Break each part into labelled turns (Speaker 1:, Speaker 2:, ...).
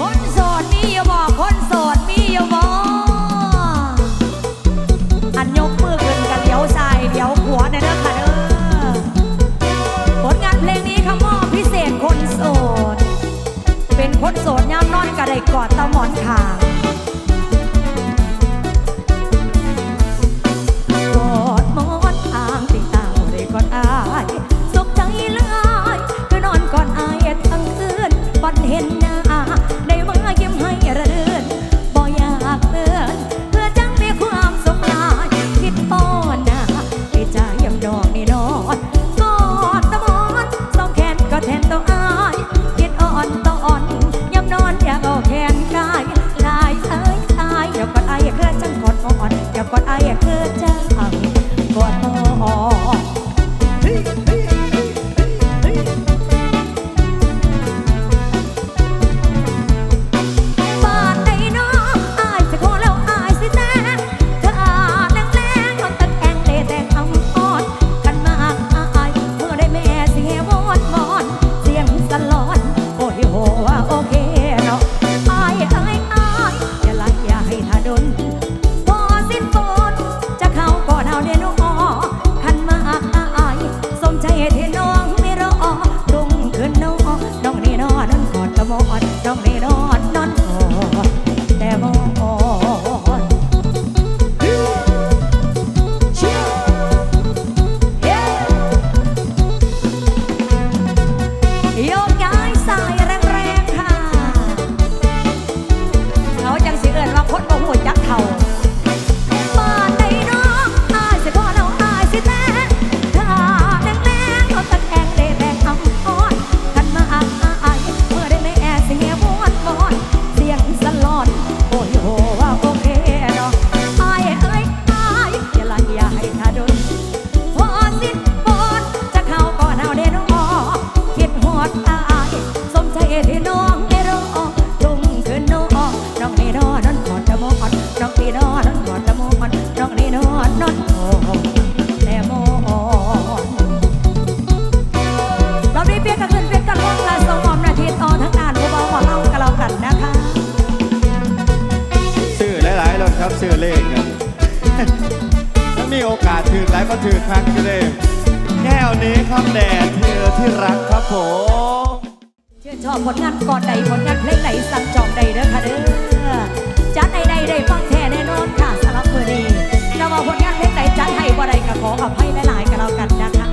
Speaker 1: คนโสดมียาบอกคนโสดมียาบอกอันยกมือขึ้นกันเลี้ยวซ้ายเลี้ยวขวาเนี่ยนะคะเด้อผลงานเพลงนี้คำมอบพิเศษคนโสด เป็นคนโสดย่ำนอนกระไดกอดตะหมอนขาง มถือคักเลยแก้วนี้ครับแดดเธอที่รักค
Speaker 2: รับผมเชื่อ
Speaker 1: ชอบผลงานก่อนใดผลงานเพลงไหนสั่งจองใดเด้อค่ะเด้อจัดใดใดได้ฟังแท้แน่นอนค่ะสำหรับเพื่อนี้เราเอาผลงานเพลงไหนจัดให้บ่ได้ก็ขออภัยหลายๆกันแล้วกันนะคะ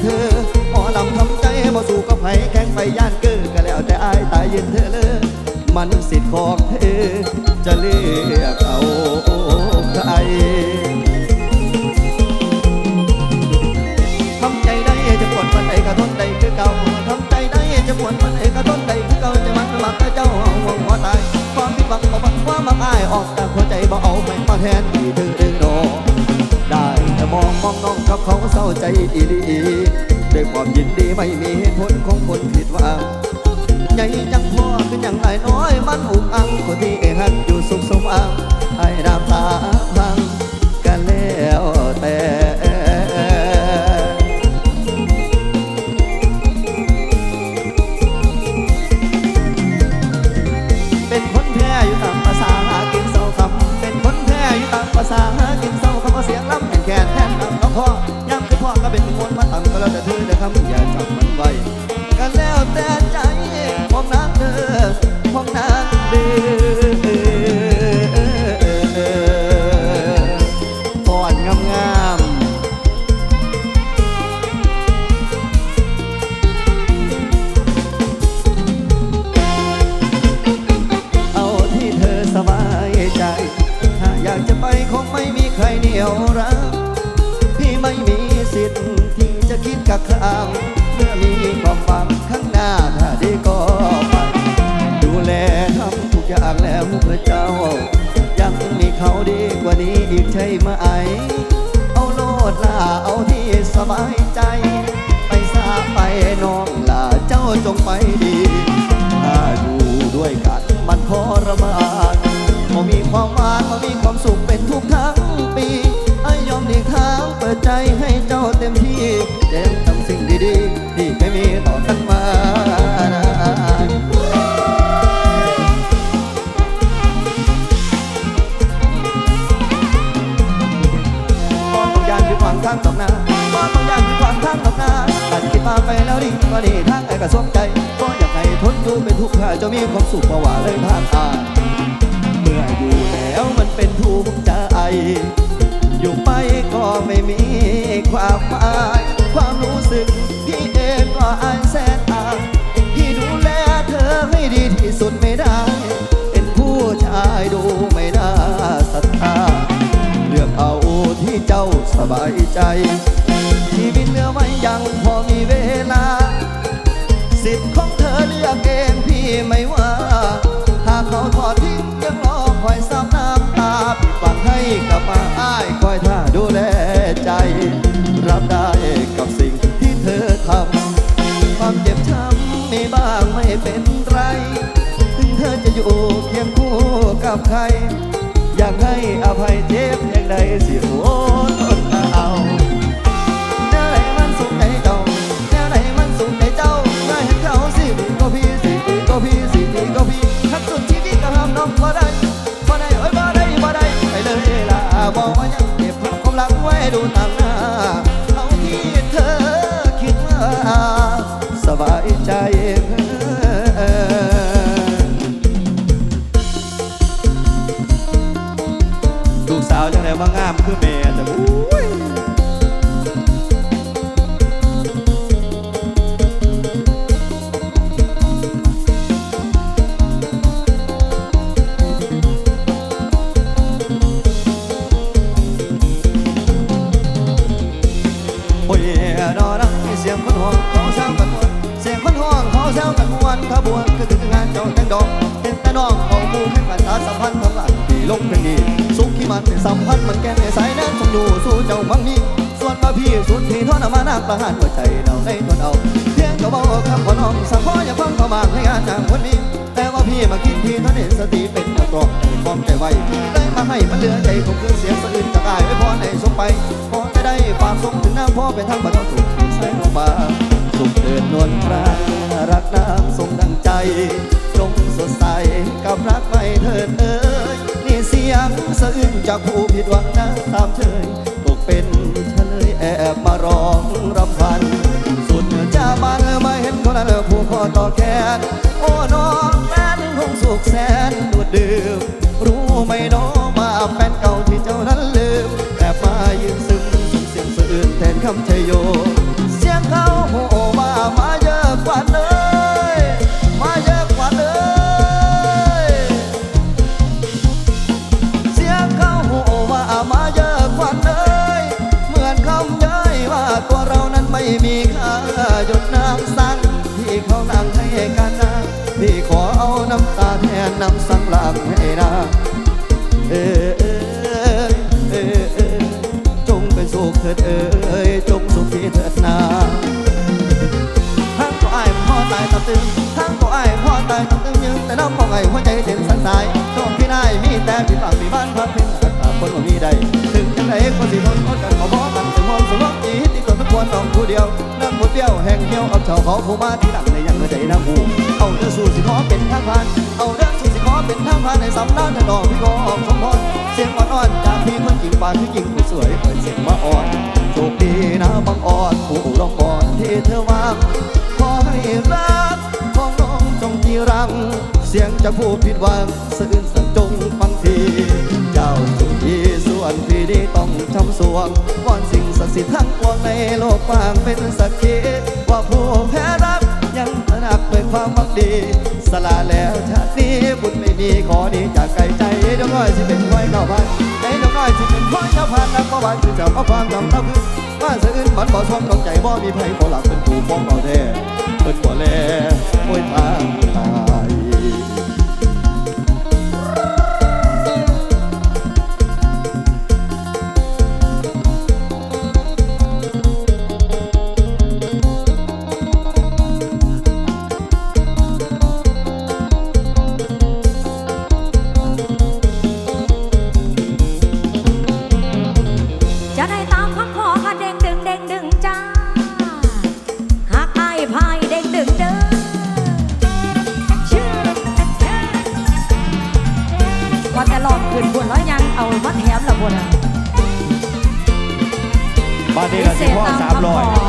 Speaker 3: เธอหมอลำทำใจบ่สู้กับไผแข่งไปย่านเกินก็แล้วแต่อายตายยืนเธอเลย มันสิทธิ์ของเธอ จะเลือกเอาใครทำใจได้จะปวดมันใดก็ทนได้คือเก่าทำใจได้จะปวดมันใดก็ทนได้คือเก่าจะมันมักแต่เจ้าห่วงหัวตายความผิดหวังบ่บังความมักอายออกแต่หัวใจบ่เอาไม่มาแทนที่เธอเองดอกได้แต่ มองมองน้องกับเขาเศร้าใจอีหลีด้วยความยินดีไม่มีเหตุผลของคนผิดหวังใหญ่จังพ่อคือย่างไรน้อยมันอุกอังคนที่หักอยู่สุขสมอังให้น้ำตาพังกันแล้วแต่เป็นคนแพ้อยู่ตามภาษาหากินเศร้าคำเป็นคนแพ้อยู่ตามภาษา บายใจ ไปซาไปน้องล่าเจ้าจงไปดีถ้าอยู่ด้วยกันมันทรมานบ่มีความหวานบ่มีความสุขเป็นทุกทั้งปีไอ้ยอมหลีกทางเปิดใจให้เจ้าเต็มที่เต็มตำ แล้วดีก็ดีทางไอ้ก็สมใจก็อยากให้ทนอยู่เป็นทุกข์ถ้าจะมีความสุขเพราะว่าเลยทางอาเมื่ออยู่แล้วมันเป็นทุกข์ใจ อยู่ไปก็ไม่มีความหมายความรู้สึกพี่เองก็อายแสนอายที่ดูแลเธอให้ดีที่สุดไม่ได้ เป็นผู้ชายดูไม่น่าศรัทธาเลือกเอาที่เจ้าสบายใจชีวิตเหลือไว้ยังพอมีเวลา สิทธิ์ของเธอเลือกเองพี่ไม่ว่า หากเขาทอดทิ้งยังรอคอยซ้ำน้ำตาผิดหวังให้กลับมาอ้ายคอยท่าดูแลใจ รับได้กับสิ่งที่เธอทำความเจ็บช้ำมีบ้างไม่เป็นไร ถึงเธอจะอยู่เคียงคู่กับใคร อยากให้อภัยเจ็บเพียงใดสิโอ้ รัก ดอรังเสียงคนห้องเขาแซวกันมวนเสียงคนห้องเขาแซวกันมวนขบวนคือถึงงานเจ้าแต่งดอกเห็นแต่น้องเอาหมูแข่งกันสาสัมพันธ์ทั้งหลายที่ลงเพลงดีสุขที่มันสัมพันธ์มันแก้ในสายนั้นทรงอยู่สู้เจ้ามังมีส่วนมาพี่สุดที่ทอนมานักประหารหัวใจเราในทนเอาเพียงก็บอกคำขอน้องสักพออย่าฟังเขามากในงานนางคนนี้แต่ว่าพี่มาคิดทีเท่านี้สติเป็นนักร้องมองใจไว้ได้มาให้มันเหลือใจคงคือเสียงสะอื้นจะกลายไม่พอในสมไปพอ ได้ฝากส่งถึงน้ำพ่อเป็นทางบรรเทาทุข์ที่ใส่ลงมาสุขเดินนวลพระรักน้ำทรงดังใจจงสดใสกับรักไม่เถิดเอ่ยนี่เสียงสะอื้นจากผู้ผิดหวังนะตามเชยตกเป็นเฉลยแอบมาร้องรำพัน สุดจะบานมาเห็นคนนั้นผู้คอต่อแขนโอ้น้องแฟนคงสุขแสนดู คำชโยเสียงเขาโหมามาเยอะกว่าเลยมาเยอะกว่าเลยเสียงเขาโหว่ามาเยอะกว่าเลยเหมือนคำย้ยว่าตัวเรานั้นไม่มีค่าหยดน้ำสั่งที่เขานั่งให้กันนะพี่ขอเอาน้ำตาแทนน้ำสั่ง มีแต่พี่ปากมีบ้านพักเพียงอากาคนบ่มีใดถึงจังไดก็สิทนก็กันขอบอกกันถึงมองสมองจีที่ตัวทุกคนต้องผู้เดียวนั่งผู้เดียวแห่งเดียวเอาเจ้าเขาผู้มาที่หลังในยังเมื่อใจน้ำหูเอาเด้อสู่สิขอเป็นทางผ่านเอาเด้อสู่สิขอเป็นทางผ่านในสำนักในดอกพี่ขอออกสมพรเสียงอ่อนๆจากพี่คนจริงปานที่จริงผู้สวยเปิดเสียงมาอ่อนโชคดีนะบังอ่อนผู้ลองอ่อนที่เธอวางขอให้รักของน้องจงจีรัง เสียงจะผู้ผิดหวังสื่นสันจงฟังทีเจ้าสุขีส่วนพี่นี้ต้องจำสวงวอนสิ่งศักดิ์สิทธิ์ทั้งปวงในโลกกว้างเป็นสักขีว่าผู้แพ้รักยังตระหนักด้วยความมักดี สละแล้วชาตินี้บุญไม่มีขอดีจากไกลใจดี๋ยวน้อยสิเป็นห้อยเก้าพันเดี๋ยวน้อยสิเป็นห้อยเก้าพันนักประวัติคือจับเอาความจำเท่าคือว่าสะอื้นมันบ่ชมต้องใจบ่มีไผบ่หลับเป็นผู้ป้องเอาแท้เป็นบ่แลโอ้ยทางตา
Speaker 4: นนี้เรา
Speaker 1: สิพ่อสามร้อย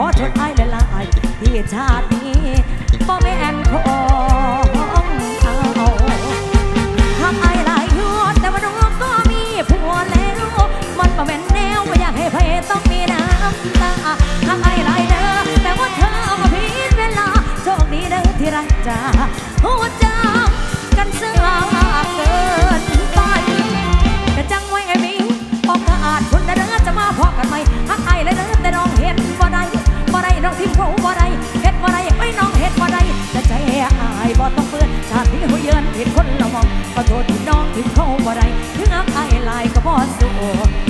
Speaker 4: ขอโท
Speaker 1: ษอ้ายละลายที่ชาตินี้ 生活